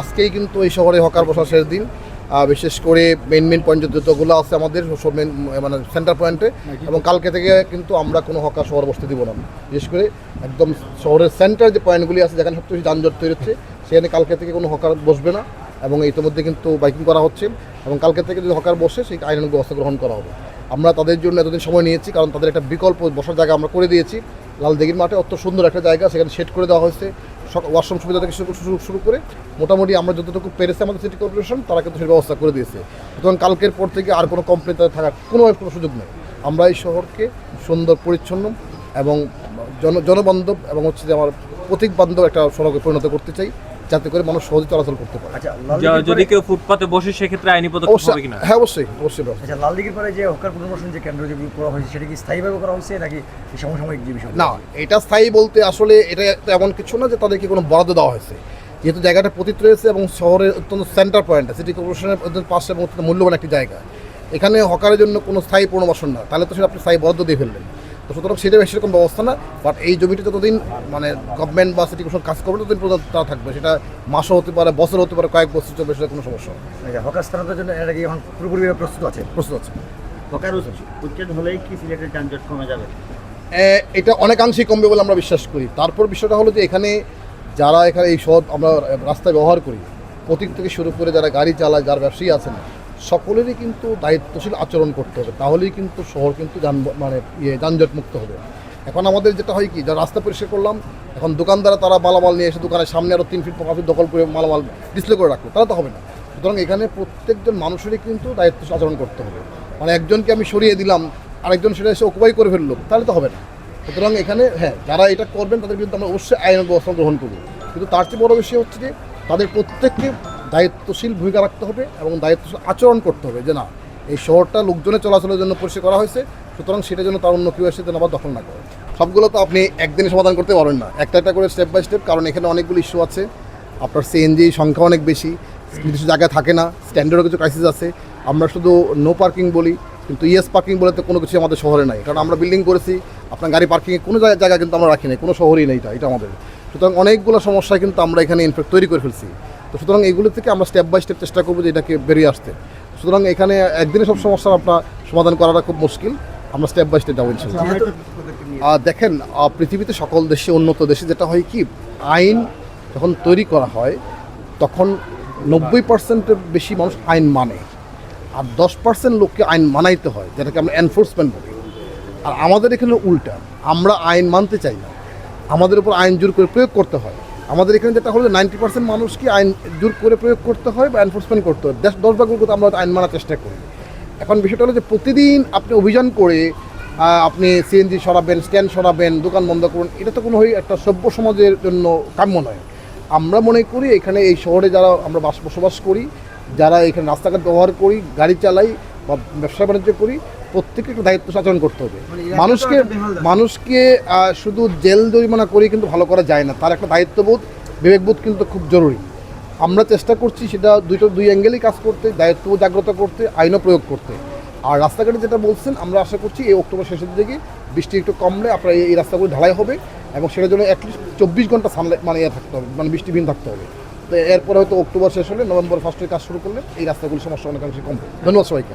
আজকেই কিন্তু এই শহরে হকার বসার শেষ দিন। বিশেষ করে মেন মেন পয়েন্ট যতগুলো আছে আমাদের সব মেন মানে সেন্টার পয়েন্টে এবং কালকে থেকে কিন্তু আমরা কোনো হকার শহর বসতে দিব না। বিশেষ করে একদম শহরের সেন্টার যে পয়েন্টগুলি আছে যেখানে সবচেয়ে বেশি যানজট তৈরি হচ্ছে সেখানে কালকে থেকে কোনো হকার বসবে না। এবং ইতিমধ্যে কিন্তু বাইকিং করা হচ্ছে। এবং কালকে থেকে যদি হকার বসে সেই আইনের ব্যবস্থা গ্রহণ করা হবে। আমরা তাদের জন্য এতদিন সময় নিয়েছি কারণ তাদের একটা বিকল্প বসার জায়গা আমরা করে দিয়েছি। লালদিঘির মাঠে অত সুন্দর একটা জায়গা সেখানে সেট করে দেওয়া হয়েছে। ওয়াশরুম সুবিধা থেকে শুরু করে মোটামুটি আমরা যতটুকু পেরেছি আমাদের সিটি কর্পোরেশন তারা কিন্তু সেই ব্যবস্থা করে দিয়েছে। সুতরাং কালকের পর থেকে আর কোনো কমপ্লেন তাদের থাকার কোনো কোনো সুযোগ নেই। আমরা এই শহরকে সুন্দর, পরিচ্ছন্ন এবং জন জনবান্ধব এবং হচ্ছে যে আমার প্রতীক বান্ধব একটা সড়কে পরিণত করতে চাই। যাতে করে মানুষ সহজে চলাচল করতে পারে। আচ্ছা যদি কেউ ফুটপাতে বসে সেক্ষেত্রে আইনি পদক্ষেপ অবশ্যই হবে কিনা? হ্যাঁ অবশ্যই অবশ্যই। আচ্ছা লালদিঘির পরে যে হকার পুনর্বাসন যে কেন্দ্র যে করা হয়েছে সেটা কি স্থায়ীভাবে করা হয়েছে নাকি সমসাময়িক যে বিষয় না এটা স্থায়ী বলতে আসলে এটা তো এমন কিছু না যে তাদেরকে কোনো বরাদ্দ দেওয়া হয়েছে। যেহেতু জায়গাটা পতিত রয়েছে এবং শহরের অত্যন্ত সেন্টার পয়েন্ট সিটি কর্পোরেশনের অত্যন্ত পাশে এবং অত্যন্ত মূল্যবান একটি জায়গা। এখানে হকারের জন্য কোনো স্থায়ী পুনর্বাসন না। তাহলে তো সেটা আপনি স্থায়ী বরাদ্দ দিয়ে ফেললেন। সুতরাং সেটা সেরকম ব্যবস্থা না বাট এই জমিটি যতদিন মানে গভর্নমেন্ট বা সিটি কর্পোরেশন কাজ করবে ততদিন পর্যন্ত তা থাকবে। সেটা মাসও হতে পারে বছর হতে পারে কয়েক বছর চলবে সেটা কোনো সমস্যা না। আচ্ছা, হকার স্থানান্তরের জন্য এটা কি এখন পুরোপুরি প্রস্তুত আছে? প্রস্তুত আছে। হকার উচ্ছেদ হলেই কি সিলেটের যানজট কমে যাবে? এটা অনেকাংশেই কমবে বলে আমরা বিশ্বাস করি। তারপর বিষয়টা হলো যে এখানে যারা এখানে এই শহর আমরা রাস্তায় ব্যবহার করি প্রতীক থেকে শুরু করে যারা গাড়ি চালায় যারা ব্যবসায়ী আছেন সকলেরই কিন্তু দায়িত্বশীল আচরণ করতে হবে। তাহলেই কিন্তু শহর কিন্তু যান মানে ইয়ে যানজট মুক্ত হবে। এখন আমাদের যেটা হয় কি যারা রাস্তা পরিষ্কার করলাম, এখন দোকানদারা তারা মালামাল নিয়ে এসে দোকানের সামনে আরও তিন ফিট পাঁচ ফিট দখল করে মালামাল ডিসপ্লে করে রাখল তারা তো হবে না। সুতরাং এখানে প্রত্যেকজন মানুষেরই কিন্তু দায়িত্ব আচরণ করতে হবে। মানে একজনকে আমি সরিয়ে দিলাম, আরেকজন সেটা এসে অকুপাই করে ফেলল, তাহলে তো হবে না। সুতরাং এখানে হ্যাঁ যারা এটা করবেন, তাদের কিন্তু আমরা অবশ্যই আইন ব্যবস্থা গ্রহণ করব। কিন্তু তার চেয়ে বড় বিষয় হচ্ছে যে, তাদের প্রত্যেককে দায়িত্বশীল ভূমিকা রাখতে হবে এবং দায়িত্বশীল আচরণ করতে হবে যে না, এই শহরটা লোকজনের চলাচলের জন্য পরিষ্কার করা হয়েছে, সুতরাং সেটার জন্য তার অন্য কেউ এসে যেন আবার দখল না করে। সবগুলো তো আপনি একদিনে সমাধান করতে পারবেন না। একটা একটা করে স্টেপ বাই স্টেপ কারণ এখানে অনেকগুলো ইস্যু আছে। আপনার সিএনজি সংখ্যা অনেক বেশি কিছু জায়গায় থাকে না স্ট্যান্ডার্ডও কিছু ক্রাইসিস আছে। আমরা শুধু নো পার্কিং বলি, কিন্তু ইয়েস পার্কিং বলে তো কোনো কিছু আমাদের শহরে নাই। কারণ আমরা বিল্ডিং করেছি, আপনার গাড়ি পার্কিংয়ে কোনো জায়গায় জায়গা কিন্তু আমরা রাখি নাই, কোনো শহরেই নেই এটা এটা আমাদের। সুতরাং অনেকগুলো সমস্যা কিন্তু আমরা এখানে ইনফ্যাক্ট তৈরি করে ফেলছি। তো সুতরাং এগুলো থেকে আমরা স্টেপ বাই স্টেপ চেষ্টা করব যে এটাকে বেরিয়ে আসতে। সুতরাং এখানে একদিনে সব সমস্যার আপনার সমাধান করাটা খুব মুশকিল। আমরা স্টেপ বাই স্টেপ যাব আহ, দেখেন পৃথিবীতে সকল দেশে উন্নত দেশে যেটা হয় কি আইন যখন তৈরি করা হয় তখন নব্বই পার্সেন্টের বেশি মানুষ আইন মানে। আর দশ পার্সেন্ট লোককে আইন মানাইতে হয় যেটাকে আমরা এনফোর্সমেন্ট বলি। আর আমাদের এখানে উল্টা আমরা আইন মানতে চাই না। আমাদের উপর আইন জোর করে প্রয়োগ করতে হয়। আমাদের এখানে যেটা হলো নাইনটি পার্সেন্ট মানুষকে আইন জোর করে প্রয়োগ করতে হয় বা এনফোর্সমেন্ট করতে হয়। দশ দশ ভাগ লোক আমরা আইন মানার চেষ্টা করি। এখন বিষয়টা হলো যে প্রতিদিন আপনি অভিযান করে আপনি সিএনজি সরাবেন স্ট্যান্ড সরাবেন, দোকান বন্ধ করুন, এটা তো কোনো একটা সভ্য সমাজের জন্য কাম্য নয়। আমরা মনে করি এখানে এই শহরে যারা আমরা বাস বসবাস করি, যারা এখানে রাস্তাঘাট ব্যবহার করি, গাড়ি চালাই বা ব্যবসা বাণিজ্য করি প্রত্যেকে একটু দায়িত্ব আচরণ করতে হবে। মানুষকে মানুষকে শুধু জেল জরিমানা করে কিন্তু ভালো করা যায় না। তার একটা দায়িত্ববোধ বিবেকবোধ কিন্তু খুব জরুরি। আমরা চেষ্টা করছি সেটা দুইটো দুই অ্যাঙ্গেলেই কাজ করতে দায়িত্ব জাগ্রত করতে আইনও প্রয়োগ করতে। আর রাস্তাঘাটে যেটা বলছেন আমরা আশা করছি এই অক্টোবর শেষের দিকে বৃষ্টি একটু কমলে আপনার এই রাস্তাগুলো ঢালাই হবে এবং সেটার জন্য অ্যাটলিস্ট চব্বিশ ঘণ্টা সানলাইট মানে ইয়ে থাকতে হবে মানে বৃষ্টিবিহীন থাকতে হবে। এরপরে হয়তো অক্টোবর শেষ হলে নভেম্বর ফার্স্টে কাজ শুরু করলে এই রাস্তাগুলি সমস্যা অনেকাংশে কমবে। ধন্যবাদ সবাইকে।